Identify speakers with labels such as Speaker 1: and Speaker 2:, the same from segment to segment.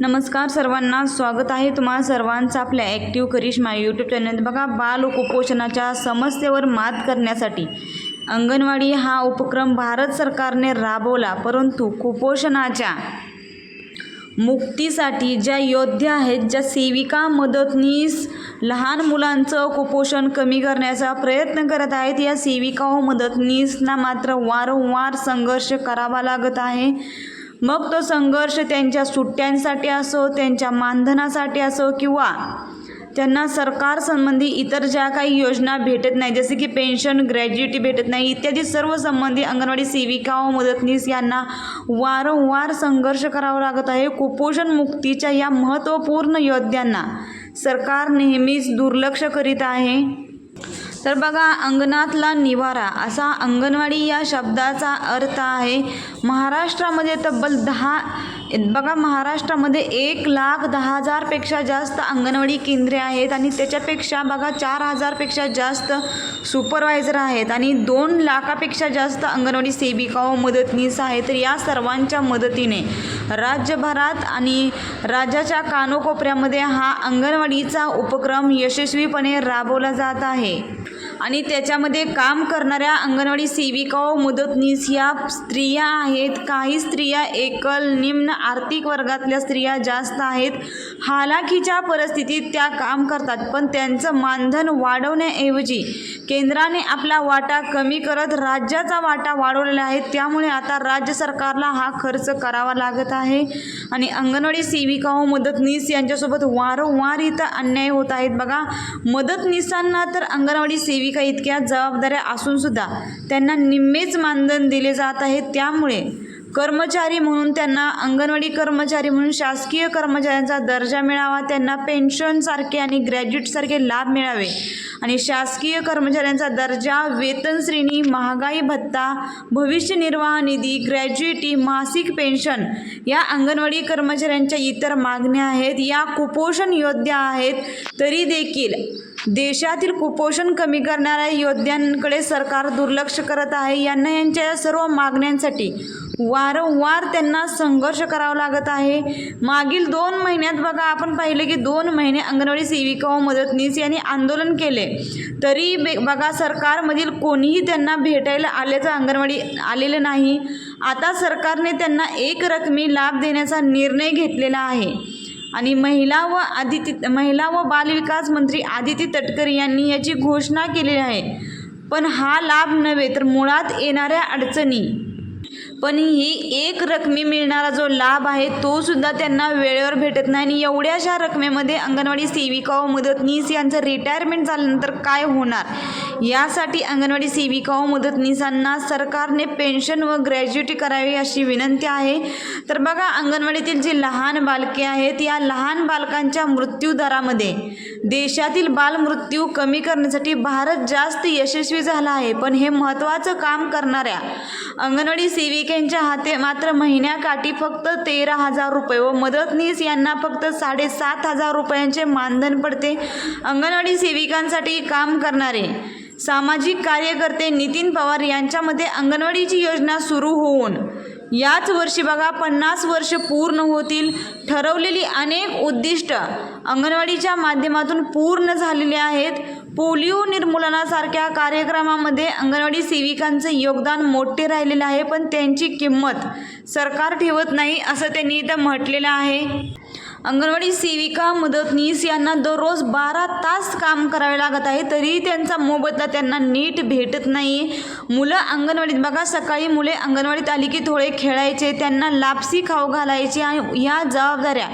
Speaker 1: नमस्कार सर्वांना स्वागत आहे तुम्हा सर्वांचं आपल्या ॲक्टिव्ह करिश्मा यूट्यूब चॅनल बघा बाल कुपोषणाच्या समस्येवर मात करण्यासाठी अंगणवाडी हा उपक्रम भारत सरकारने राबवला परंतु कुपोषणाच्या मुक्तीसाठी ज्या योद्ध्या आहेत ज्या सेविका मदतनीस लहान मुलांचं कुपोषण कमी करण्याचा प्रयत्न करत आहेत या सेविका व मदतनीसना मात्र वारंवार संघर्ष करावा लागत आहे. मग तो संघर्ष त्यांच्या सुट्ट्यांसाठी असो त्यांच्या मानधनासाठी असो किंवा त्यांना सरकार संबंधी इतर ज्या काही योजना भेटत नाही जसे की पेन्शन ग्रॅज्युटी भेटत नाही इत्यादी सर्व संबंधी अंगणवाडी सेविका व मदतनीस यांना वारंवार संघर्ष करावा लागत आहे. कुपोषण मुक्तीच्या या महत्त्वपूर्ण योद्ध्यांना सरकार नेहमीच दुर्लक्ष करीत आहे. तर बघा अंगणातला निवारा असा अंगणवाडी या शब्दाचा अर्थ आहे. महाराष्ट्रामध्ये तब्बल दहा बघा महाराष्ट्रामध्ये एक लाख दहा हजारपेक्षा जास्त अंगणवाडी केंद्रे आहेत आणि त्याच्यापेक्षा बघा चार हजारपेक्षा जास्त सुपरवायझर आहेत आणि दोन लाखापेक्षा जास्त अंगणवाडी सेविका व मदतनीस आहेत. तर या सर्वांच्या मदतीने राज्यभरात आणि राज्याच्या कानोकोपऱ्यामध्ये हा अंगणवाडीचा उपक्रम यशस्वीपणे राबवला जात आहे. आणि त्याच्यामध्ये काम करणाऱ्या अंगणवाडी सेविका व मदतनीस या स्त्रिया आहेत. काही स्त्रिया एकल निम्न आर्थिक वर्गातल्या स्त्रिया जास्त आहेत. हालाखीच्या परिस्थितीत त्या काम करतात पण त्यांचं मानधन वाढवण्याऐवजी केंद्राने आपला वाटा कमी करत राज्याचा वाटा वाढवलेला आहे. त्यामुळे आता राज्य सरकारला हा खर्च करावा लागत आहे. आणि अंगणवाडी सेविका हो व मदतनीस यांच्यासोबत वारंवार इथं अन्याय होत आहेत. बघा मदतनीसांना तर अंगणवाडी सेविका इतक्या जबाबदाऱ्या असूनसुद्धा त्यांना निम्मेच मानधन दिले जात आहे. त्यामुळे कर्मचारी म्हणून त्यांना अंगणवाडी कर्मचारी म्हणून शासकीय कर्मचाऱ्यांचा दर्जा मिळावा त्यांना पेन्शनसारखे आणि ग्रॅज्युएटसारखे लाभ मिळावे. आणि शासकीय कर्मचाऱ्यांचा दर्जा वेतन श्रेणी महागाई भत्ता भविष्य निर्वाह निधी ग्रॅज्युएटी मासिक पेन्शन या अंगणवाडी कर्मचाऱ्यांच्या इतर मागण्या आहेत. या कुपोषण योद्ध्या आहेत तरी देखील देशातील कुपोषण कमी करणाऱ्या योद्ध्यांकडे सरकार दुर्लक्ष करत आहे. यांना यांच्या या सर्व मागण्यांसाठी वारंवार त्यांना संघर्ष करावा लागत आहे. मागील दोन महिन्यात बघा आपण पाहिले की दोन महिने अंगणवाडी सेविका व मदतनीस यांनी आंदोलन केले. तरी बे बघा सरकारमधील कोणीही त्यांना भेटायला आल्याचं अंगणवाडी आलेलं नाही. आता सरकारने त्यांना एक रकमी लाभ देण्याचा निर्णय घेतलेला आहे. आणि महिला व आदिती महिला व बालविकास मंत्री आदिती तटकरे यांनी याची घोषणा केलेली आहे. पण हा लाभ नव्हे तर मुळात येणाऱ्या अडचणी. पण ही एक रकमी मिळणारा जो लाभ आहे तो सुद्धा त्यांना वेळेवर भेटत नाही आणि एवढ्याशा रकमेमध्ये अंगणवाडी सेविका व मदतनीस यांचं रिटायरमेंट झाल्यानंतर काय होणार? यासाठी अंगणवाडी सेविका व मदतनीसांना सरकारने पेन्शन व ग्रॅज्युएटी करावी अशी विनंती आहे. तर बघा अंगणवाडीतील जी लहान बालके आहेत या लहान बालकांच्या मृत्यूदरामध्ये देशातील बालमृत्यू कमी करण्यासाठी भारत जास्त यशस्वी झाला आहे पण हे महत्त्वाचं काम करणाऱ्या अंगणवाडी सेविकांच्या हाते मात्र महिन्याकाठी फक्त तेरा हजार रुपये व मदतनीस यांना फक्त साडेसात हजार रुपयांचे मानधन पडते. अंगणवाडी सेविकांसाठी काम करणारे सामाजिक कार्यकर्ते नितीन पवार यांच्यामध्ये अंगणवाडीची योजना सुरू होऊन याच वर्षी बघा पन्नास वर्ष पूर्ण होतील. ठरवलेली अनेक उद्दिष्ट अंगणवाडीच्या माध्यमातून पूर्ण झालेली आहेत. पोलिओ निर्मूलनासारख्या कार्यक्रमामध्ये अंगणवाडी सेविकांचं योगदान मोठे राहिलेलं आहे पण त्यांची किंमत सरकार ठेवत नाही असं त्यांनी इथं म्हटलेलं आहे. अंगणवाडी सेविका मदतनीस यांना दररोज बारा तास काम करावे लागत आहे तरी त्यांचा मोबदला त्यांना नीट भेटत नाही. मुलं अंगणवाडीत बघा सकाळी मुले अंगणवाडीत आली की थोडे खेळायचे त्यांना लापसी खाऊ घालायची आणि ह्या जबाबदाऱ्या.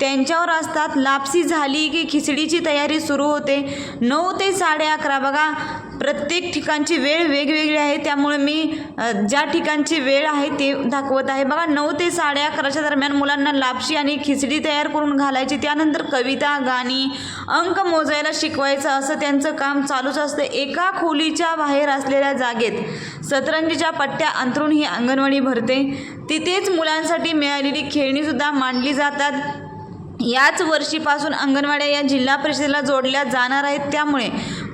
Speaker 1: त्यांच्यावर असतात लापसी झाली की खिचडीची तयारी सुरू होते. नऊ ते साडे अकरा बघा. प्रत्येक ठिकाणची वेळ वेगवेगळी आहे त्यामुळे मी ज्या ठिकाणची वेळ आहे ते दाखवत आहे. बघा नऊ ते साडे अकराच्या दरम्यान मुलांना लापशी आणि खिचडी तयार करून घालायची त्यानंतर कविता गाणी अंक मोजायला शिकवायचं असं त्यांचं काम चालूच असतं. एका खोलीच्या बाहेर असलेल्या जागेत सतरंजीच्या पट्ट्या अंतरून ही अंगणवाडी भरते. तिथेच मुलांसाठी मिळालेली खेळणीसुद्धा मांडली जातात. याच वर्षीपासून अंगणवाड्या या जिल्हा परिषदेला जोडल्या जाणार आहेत. त्यामुळे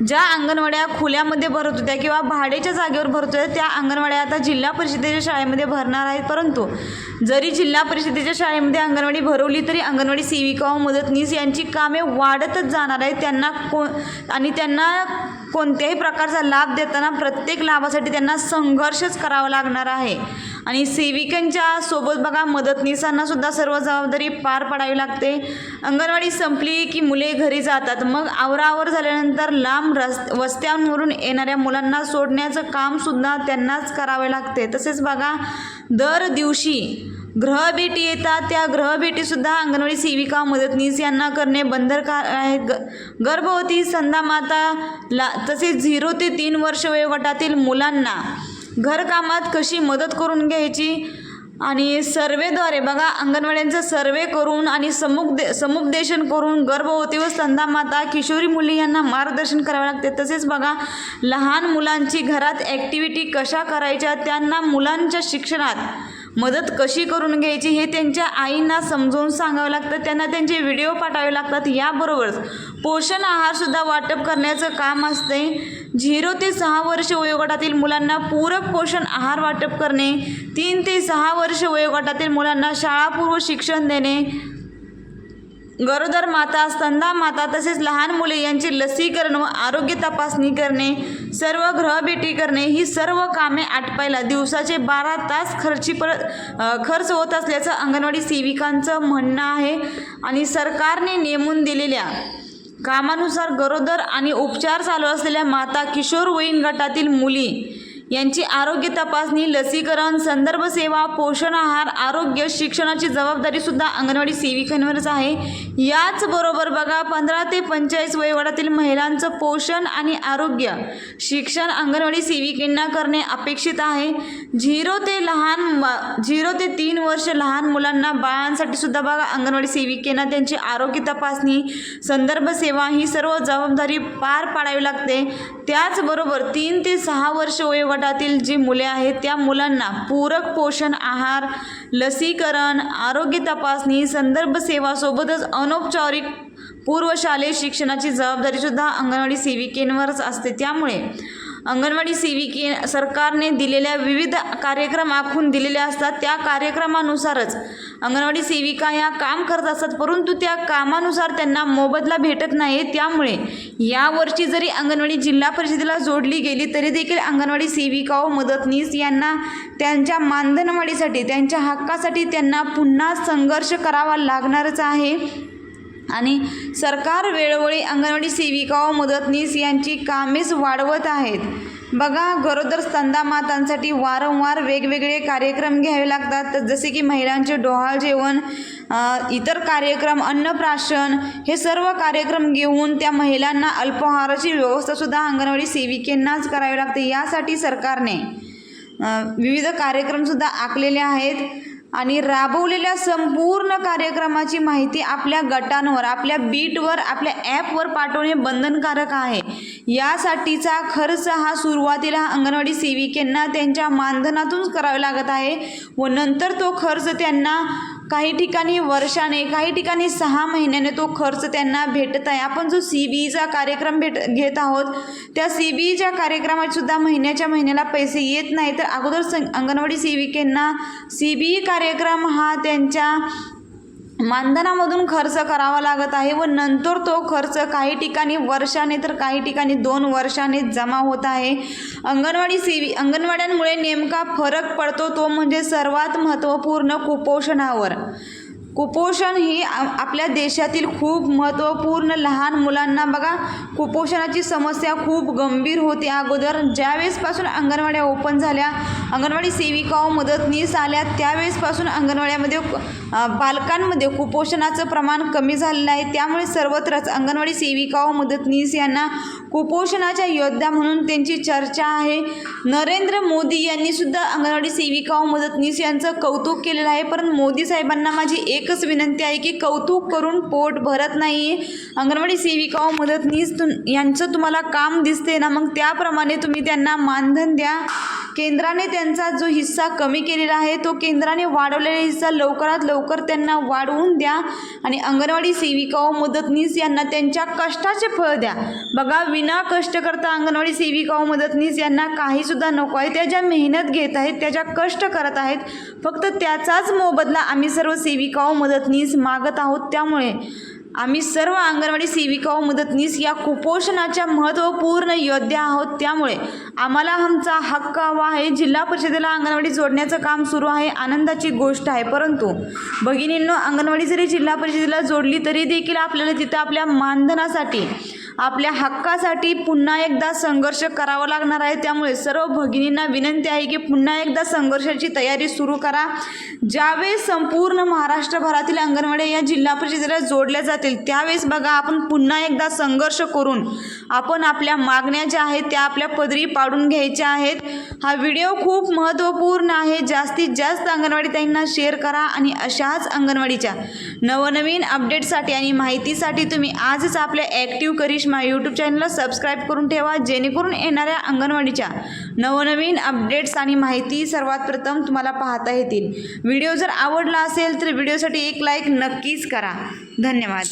Speaker 1: ज्या अंगणवाड्या खुल्यामध्ये भरत होत्या किंवा भाडेच्या जागेवर भरत होत्या त्या अंगणवाड्या आता जिल्हा परिषदेच्या शाळेमध्ये भरणार आहेत. परंतु जरी जिल्हा परिषदेच्या शाळेमध्ये अंगणवाडी भरवली तरी अंगणवाडी सेविका व मदतनीस यांची कामे वाढतच जाणार आहेत. त्यांना को आणि त्यांना कोणत्याही प्रकारचा लाभ देताना प्रत्येक लाभासाठी त्यांना संघर्षच करावा लागणार आहे. आणि सेविकांच्या सोबत बघा मदतनीसांना सुद्धा सर्व जबाबदारी पार पाडावी लागते. अंगणवाडी संपली की मुले घरी जातात. मग आवरावर झाल्यानंतर लांब रस् वस्त्यांवरून येणाऱ्या मुलांना सोडण्याचं कामसुद्धा त्यांनाच करावे लागते. तसेच बघा दर दिवशी ग्रहभेटी येतात. त्या ग्रहभेटीसुद्धा अंगणवाडी सेविका मदतनीस यांना करणे बंधनकार आहे. ग गर्भवती संधामाता ला तसेच झिरो ते तीन वर्ष वयोगटातील मुलांना घरकामात कशी मदत करून घ्यायची? आणि सर्वेद्वारे बघा अंगणवाड्यांचा सर्वे करून आणि समुपदे समुपदेशन करून गर्भवती व माता किशोरी मुली यांना मार्गदर्शन करावे लागते. तसेच बघा लहान मुलांची घरात ॲक्टिव्हिटी कशा करायच्या? त्यांना मुलांच्या शिक्षणात मदत कशी करून घ्यायची हे त्यांच्या आईंना समजावून सांगावं लागतं. त्यांना त्यांचे व्हिडिओ पाठवावे लागतात. याबरोबरच पोषण आहारसुद्धा वाटप करण्याचं काम असते. झिरो ते सहा वर्ष वयोगटातील मुलांना पूरक पोषण आहार वाटप करणे तीन ते सहा वर्ष वयोगटातील मुलांना शाळापूर्व शिक्षण देणे गरोदर माता स्तंदा माता तसेच लहान मुले यांचे लसीकरण व आरोग्य तपासणी करणे सर्व ग्रहभेटी करणे ही सर्व कामे आटपायला दिवसाचे बारा तास खर्ची पर खर्च होत असल्याचं अंगणवाडी सेविकांचं म्हणणं आहे आणि सरकारने नेमून दिलेल्या कामानुसार गरोदर आणि उपचार चालू असलेल्या माता किशोरवयीन गटातील मुली यांची आरोग्य तपासणी लसीकरण संदर्भ सेवा पोषण आहार आरोग्य शिक्षणाची जबाबदारी सुद्धा अंगणवाडी सेविकांवरच आहे. याचबरोबर बघा पंधरा ते पंचेचाळीस वयोगटातील महिलांचं पोषण आणि आरोग्य. शिक्षण अंगणवाडी सेविकेंना करणे अपेक्षित आहे. झिरो ते लहान म- झिरो ते तीन वर्ष लहान मुलांना बाळांसाठी सुद्धा बघा अंगणवाडी सेविकेंना त्यांची आरोग्य तपासणी संदर्भ सेवा ही सर्व जबाबदारी पार पाडावी लागते. त्याचबरोबर तीन ते सहा वर्ष वयोगटातील जी मुले आहेत त्या मुलांना पूरक पोषण आहार लसीकरण आरोग्य तपासणी संदर्भ सेवासोबतच अनौपचारिक पूर्वशालेय शिक्षणाची जबाबदारीसुद्धा अंगणवाडी सेविकेंवरच असते. त्यामुळे अंगणवाडी सेविके सरकारने दिलेल्या विविध कार्यक्रम आखून दिलेले असतात. त्या कार्यक्रमानुसारच अंगणवाडी सेविका या काम करत असतात परंतु त्या कामानुसार त्यांना मोबदला भेटत नाही. त्यामुळे यावर्षी जरी अंगणवाडी जिल्हा परिषदेला जोडली गेली तरी देखील अंगणवाडी सेविका व मदतनीस यांना त्यांच्या मानधनवाढीसाठी त्यांच्या हक्कासाठी त्यांना पुन्हा संघर्ष करावा लागणारच आहे. आणि सरकार वेळोवेळी अंगणवाडी सेविका व मदतनीस यांची कामेच वाढवत आहेत. बघा गरोदर स्तंदा मातांसाठी वारंवार वेगवेगळे कार्यक्रम घ्यावे लागतात. तर जसे की महिलांचे डोहाळ जेवण इतर कार्यक्रम अन्नप्राशन हे सर्व कार्यक्रम घेऊन त्या महिलांना अल्पाहाराची व्यवस्थासुद्धा अंगणवाडी सेविकेंनाच करावी लागते. यासाठी सरकारने विविध कार्यक्रमसुद्धा आखलेले आहेत. आणि राबवलेल्या संपूर्ण कार्यक्रमाची माहिती आपल्या गटांवर आपल्या बीटवर आपल्या ॲपवर पाठवणे बंधनकारक आहे. यासाठीचा खर्च हा सुरुवातीला अंगणवाडी सेविकेंना त्यांच्या मानधनातूनच करावा लागत आहे व नंतर तो खर्च त्यांना काही ठिकाणी वर्षाने काही ठिकाणी सहा महिन्याने तो खर्च त्यांना भेटत आहे. आपण जो सी बी ईचा कार्यक्रम भेट घेत आहोत त्या सी बी ईच्या कार्यक्रमात सुद्धा महिन्याच्या महिन्याला पैसे येत नाही. तर अगोदर सं अंगणवाडी सेविकेंना सी बी ई कार्यक्रम हा त्यांच्या मानधनामधून खर्च करावा लागत आहे व नंतर तो खर्च काही ठिकाणी वर्षाने तर काही ठिकाणी दोन वर्षाने जमा होत आहे. अंगणवाडी सेवी अंगणवाड्यांमुळे नेमका फरक पडतो तो म्हणजे सर्वात महत्त्वपूर्ण कुपोषणावर. कुपोषण ही आपल्या देशातील खूप महत्त्वपूर्ण लहान मुलांना बघा कुपोषणाची समस्या खूप गंभीर होती. अगोदर ज्यावेळेसपासून अंगणवाड्या ओपन झाल्या अंगणवाडी सेविका मदतनीस आल्या त्यावेळेसपासून अंगणवाड्यामध्ये बालकांमध्ये कुपोषणाचं प्रमाण कमी झालेलं आहे. त्यामुळे सर्वत्रच अंगणवाडी सेविका मदतनीस यांना कुपोषणाच्या योद्धा म्हणून त्यांची चर्चा आहे. नरेंद्र मोदी यांनीसुद्धा अंगणवाडी सेविका मदतनीस यांचं कौतुक केलेलं आहे. परंतु मोदी साहेबांना माझी एक एकच विनंती आहे की कौतुक करून पोट भरत नाही अंगणवाडी सेविका व मदतनीस तुम यांचं तुम्हाला काम दिसते ना मग त्याप्रमाणे तुम्ही त्यांना मानधन द्या. केंद्राने त्यांचा जो हिस्सा कमी केलेला आहे तो केंद्राने वाढवलेला हिस्सा लवकरात लवकर त्यांना वाढवून द्या आणि अंगणवाडी सेविका व मदतनीस यांना त्यांच्या कष्टाचे फळ द्या. बघा विना कष्ट करता अंगणवाडी सेविका व मदतनीस यांना काहीसुद्धा नको आहे. त्या ज्या मेहनत घेत आहेत त्या ज्या कष्ट करत आहेत फक्त त्याचाच मोबदला आम्ही सर्व सेविका व मदतनीस मागत आहोत त्यामुळे आम्ही सर्व अंगणवाडी सेविका व मदतनीस या कुपोषणाच्या महत्त्वपूर्ण योद्ध्या आहोत त्यामुळे आम्हाला आमचा हक्क हवा आहे. जिल्हा परिषदेला अंगणवाडी जोडण्याचं काम सुरू आहे. आनंदाची गोष्ट आहे. परंतु भगिनींनो अंगणवाडी जरी जिल्हा परिषदेला जोडली तरी देखील आपल्याला तिथं आपल्या मानधनासाठी आपल्या हक्कासाठी पुन्हा एकदा संघर्ष करावा लागणार आहे. त्यामुळे सर्व भगिनींना विनंती आहे की पुन्हा एकदा संघर्षाची तयारी सुरू करा. ज्यावेळेस संपूर्ण महाराष्ट्रभरातील अंगणवाड्या या जिल्हा परिषदेला जोडल्या जातील त्यावेळेस बघा आपण पुन्हा एकदा संघर्ष करून आपण आपल्या मागण्या ज्या आहेत त्या आपल्या पदरी पाडून घ्यायच्या आहेत. हा व्हिडिओ खूप महत्त्वपूर्ण आहे. जास्तीत जास्त अंगणवाडी ताईंना शेअर करा आणि अशाच अंगणवाडीच्या नवनवीन अपडेटसाठी आणि माहितीसाठी तुम्ही आजच आपल्या ॲक्टिव्ह करिश्मा यूट्यूब चॅनलला सबस्क्राईब करून ठेवा. जेणेकरून येणाऱ्या अंगणवाडीच्या नवनवीन अपडेट्स आणि माहिती सर्वात प्रथम तुम्हाला पाहता येतील. व्हिडिओ जर आवडला असेल तर व्हिडिओसाठी एक लाईक नक्कीच करा. धन्यवाद.